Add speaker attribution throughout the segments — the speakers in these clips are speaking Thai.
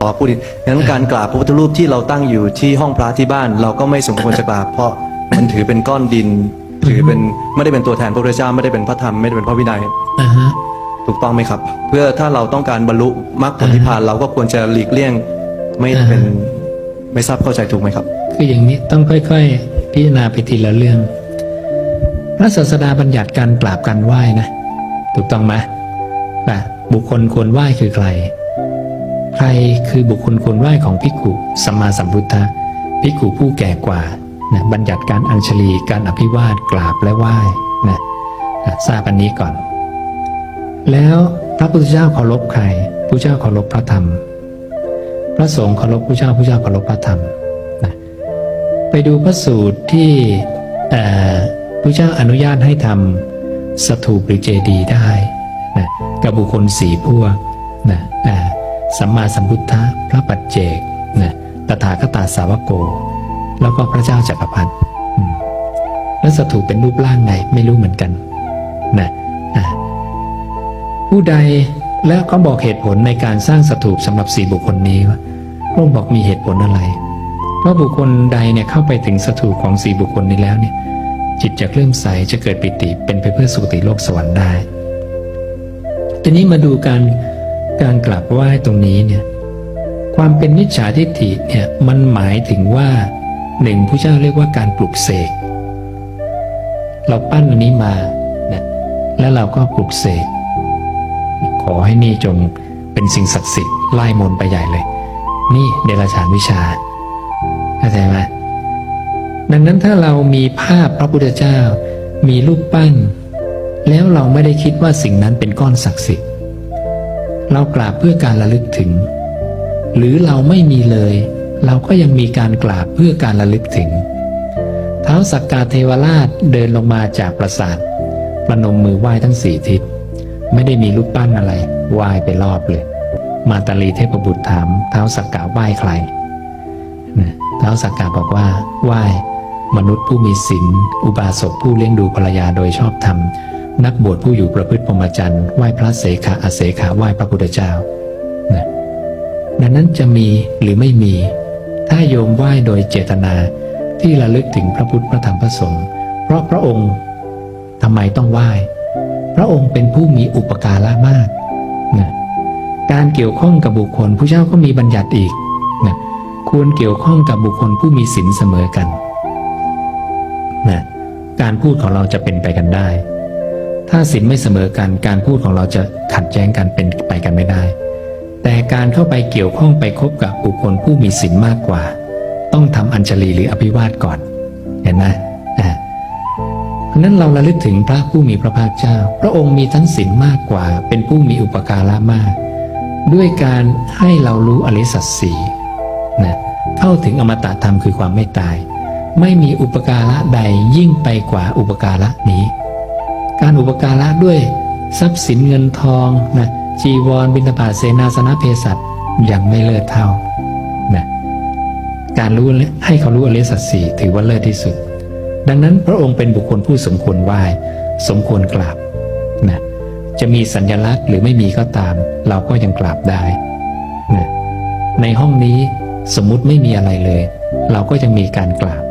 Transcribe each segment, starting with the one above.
Speaker 1: ขอพูดอีกงั้นการกราบพระพุทธรูปที่เราตั้งอยู่ที่ห้องพระที่บ้าน เราก็ไม่สมควรจะกราบเพราะมันถือเป็นก้อนดิน ถือเป็นไม่ได้เป็นตัวแทนพระพุทธเจ้าไม่ได้เป็นพระธรรมไม่ได้เป็นพระวินัย
Speaker 2: อ่าฮะ
Speaker 1: ถูกต้องไหมครับ เพื่อถ้าเราต้องการบรรลุมรรคผลนิพพานเราก็ควรจะหลีกเลี่ยงไม่เป็นไม่ทราบเข้าใจถูกไหมครับ
Speaker 2: คืออย่างนี้ต้องค่อยๆ พิจารณาไปทีละเรื่อง พระศาสดาบัญญัติการกราบการไหว้นะ ถูกต้องไหมแต่บุคคลควรไหว้คือใคร ใครคือบุคคลควรไหว้ของภิกุสัมมาสัมพุทธะภิกุผู้แก่กว่านะบัญญัติการอัญชลีการอภิวาทกราบและไหว้นะทราบอันนี้ก่อน แล้วพระพุทธเจ้าเคารพใครพระเจ้าเคารพพระธรรม พระสงฆ์เคารพพระเจ้าพระเจ้าเคารพพระธรรมนะไปดูพระสูตรที่เอ่อพระเจ้าอนุญาตให้ทำสถูปหรือเจดีย์ได้นะกับบุคคลสี่พวกนะอ่า สัมมาสัมพุทธะพระปัจเจกนะตถาคตาสาวกโก แล้วก็พระเจ้าจักรพรรดิแล้วสถูปเป็นรูปร่างไงไม่รู้เหมือนกันนะผู้ใดแล้วก็บอกเหตุผลในการสร้างสถูปสำหรับสี่บุคคลนี้ว่าพระองค์บอกมีเหตุผลอะไร เพราะบุคคลใดเนี่ยเข้าไปถึงสถูปของสี่บุคคลนี้แล้วเนี่ย จิตจะเริ่มใสจะเกิดปิติเป็นไปเพื่อสุคติโลกสวรรค์ได้ ทีนี้มาดูการ การกราบไหว้ตรงนี้เนี่ยความเป็นมิจฉาทิฏฐิเนี่ยมันหมายถึงว่าหนึ่งผู้เจ้าเรียกว่าการปลุกเสก เราปั้นอันนี้มานะแล้วเราก็ปลุกเสก ขอให้นี่จงเป็นสิ่งศักดิ์สิทธิ์ไล่มนไปใหญ่เลย นี่เดรัจฉานวิชาเข้าใจไหมดังนั้นถ้าเรามีภาพพระพุทธเจ้า มีรูปปั้น แล้วเราไม่ได้คิดว่าสิ่งนั้นเป็นก้อนศักดิ์สิทธิ์ เรากราบเพื่อการระลึกถึง หรือเราไม่มีเลย เราก็ยังมีการกราบเพื่อการระลึกถึง เท้าสักกาเทวราชเดินลงมาจากปราสาทประนมมือไหว้ทั้งสี่ทิศ ไม่ได้มีรูปปั้นอะไรไหว้ไปรอบเลย มาตาลีเทพบุตรถามเท้าสักกะไหว้ใครนะเท้าสักกะบอกว่าไหว้มนุษย์ผู้มีศีลอุบาสกผู้เลี้ยงดูภรรยาโดยชอบธรรม นักบวชผู้อยู่ประพฤติพรหมจรรย์ไหว้พระเสขะอเสขะไหว้พระพุทธเจ้านะดังนั้นจะมีหรือไม่มี ถ้าโยมไหว้โดยเจตนาที่ระลึกถึงพระพุทธพระธรรมพระสงฆ์เพราะพระองค์ทำไมต้องไหว้ พระองค์เป็นผู้มีอุปการะมากนะการเกี่ยวข้องกับบุคคลผู้เจ้าก็มีบัญญัติอีกนะควรเกี่ยวข้องกับบุคคลผู้มีศีลเสมอกันนะการพูดของเราจะเป็นไปกันได้ ถ้าศีลไม่เสมอกันการพูดของเราจะขัดแย้งกันเป็นไปกันไม่ได้ แต่การเข้าไปเกี่ยวข้องไปคบกับบุคคลผู้มีศีลมากกว่า ต้องทำอัญชลีหรืออภิวาทก่อน เห็นไหมอ่าเพราะนั้นเราระลึกถึงพระผู้มีพระภาคเจ้า พระองค์มีทั้งศีลมากกว่า เป็นผู้มีอุปการะมาก ด้วยการให้เรารู้อริสัจสี่นะเข้าถึงอมตะธรรมคือความไม่ตาย ไม่มีอุปการะใดยิ่งไปกว่าอุปการะนี้ การอุปการะด้วยทรัพย์สินเงินทองนะจีวรบิณฑบาตเสนาสนะเภสัชยังไม่เลิศเท่านะการรู้ให้เขารู้อริยสัจสี่ถือว่าเลิศที่สุด ดังนั้นพระองค์เป็นบุคคลผู้สมควรไหว้สมควรกราบนะจะมีสัญลักษณ์หรือไม่มีก็ตาม เราก็ยังกราบได้นะในห้องนี้สมมุติไม่มีอะไรเลย เราก็ยังมีการกราบ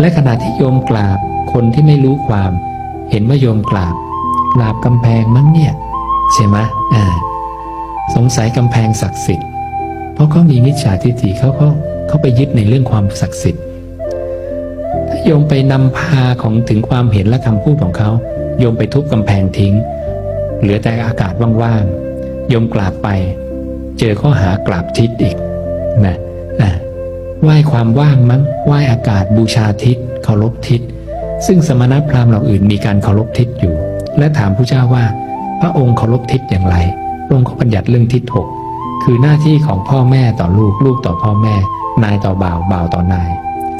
Speaker 2: และขณะที่โยมกราบคนที่ไม่รู้ความ เห็นว่าโยมกราบกราบกำแพงมั้งเนี่ย ใช่ไหมอ่าสงสัยกำแพงศักดิ์สิทธิ์ เพราะเขามีมิจฉาทิฏฐิเขาเขาเขาไปยึดในเรื่องความศักดิ์สิทธิ์ ถ้าโยมไปนำพาของถึงความเห็นและคำพูดของเขา โยมไปทุบกำแพงทิ้ง เหลือแต่อากาศว่างๆ โยมกราบไป เจอข้อหากราบทิศอีกนะอะไหว้ความว่างมั้งไหว้อากาศบูชาทิศเคารพทิศ ซึ่งสมณพราหมณ์เหล่าอื่นมีการเคารพทิศอยู่ และถามพระเจ้าว่า พระองค์เคารพทิศอย่างไรพระองค์ก็บัญญัติเรื่องทิศหกคือหน้าที่ของพ่อแม่ต่อลูกลูกต่อพ่อแม่ นายต่อบ่าวบ่าวต่อนาย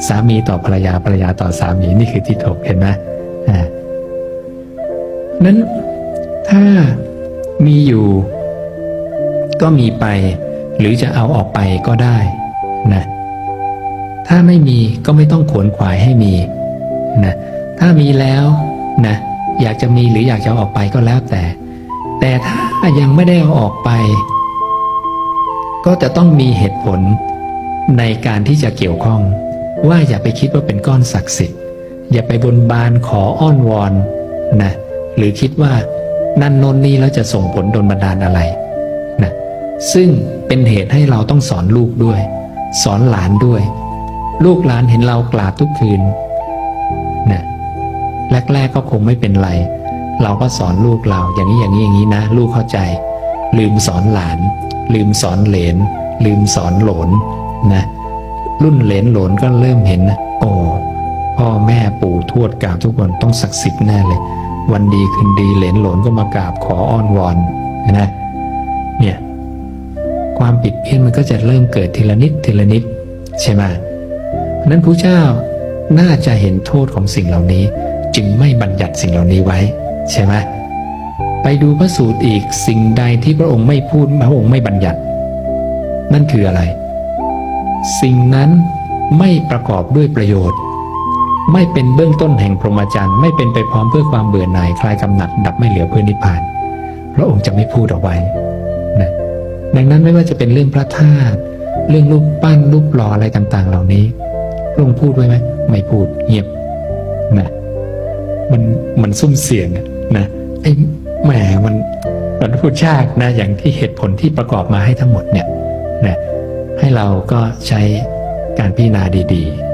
Speaker 2: สามีต่อภรรยาภรรยาต่อสามีนี่คือทิศหกเห็นไหมอ่านั้นถ้ามีอยู่ก็มีไป หรือจะเอาออกไปก็ได้นะถ้าไม่มีก็ไม่ต้องขวนขวายให้มี นะถ้ามีแล้วนะอยากจะมีหรืออยากจะออกไปก็แล้วแต่ แต่ถ้ายังไม่ได้เอาออกไป ก็จะต้องมีเหตุผลในการที่จะเกี่ยวข้อง ว่าอย่าไปคิดว่าเป็นก้อนศักดิ์สิทธิ์ อย่าไปบนบานขออ้อนวอนนะหรือคิดว่านั่นนนนี่แล้วจะส่งผลโดนบันดาลอะไรนะซึ่งเป็นเหตุให้เราต้องสอนลูกด้วย สอนหลานด้วย ลูกหลานเห็นเรากราบทุกคืน นะแรกๆก็คงไม่เป็นไร เราก็สอนลูกเราอย่างนี้อย่างนี้อย่างนี้นะ ลูกเข้าใจ ลืมสอนหลาน ลืมสอนเหลน ลืมสอนหลนนะรุ่นเหลนหลนก็เริ่มเห็นนะโอ้พ่อแม่ปู่ทวดกราบทุกคนต้องศักดิ์สิทธิ์แน่เลย วันดีคืนดีเหลนหลนก็มากราบขออ้อนวอนนะเนี่ยความผิดเพี้ยนมันก็จะเริ่มเกิดทีละนิดทีละนิดใช่ไหมนั้นพระเจ้า น่าจะเห็นโทษของสิ่งเหล่านี้ จึงไม่บัญญัติสิ่งเหล่านี้ไว้ ใช่ไหมไปดูพระสูตรอีกสิ่งใดที่พระองค์ไม่พูดพระองค์ไม่บัญญัติ นั่นคืออะไร สิ่งนั้นไม่ประกอบด้วยประโยชน์ ไม่เป็นเบื้องต้นแห่งพรหมจรรย์ไม่เป็นไปพร้อมเพื่อความเบื่อหน่ายคลายกำหนัดดับไม่เหลือเพื่อนิพพาน พระองค์จะไม่พูดเอาไว้นะดังนั้นไม่ว่าจะเป็นเรื่องพระธาตุเรื่องรูปปั้นรูปหล่ออะไรต่าง ๆ เหล่านี้พระองค์พูดไว้ไหม ไม่พูดเงียบนะมันมันซุ่มเสียงนะไอ้แหมมันมันพูดยากนะอย่างที่เหตุผลที่ประกอบมาให้ทั้งหมดเนี่ยนะให้เราก็ใช้การพิจารณาดี ๆ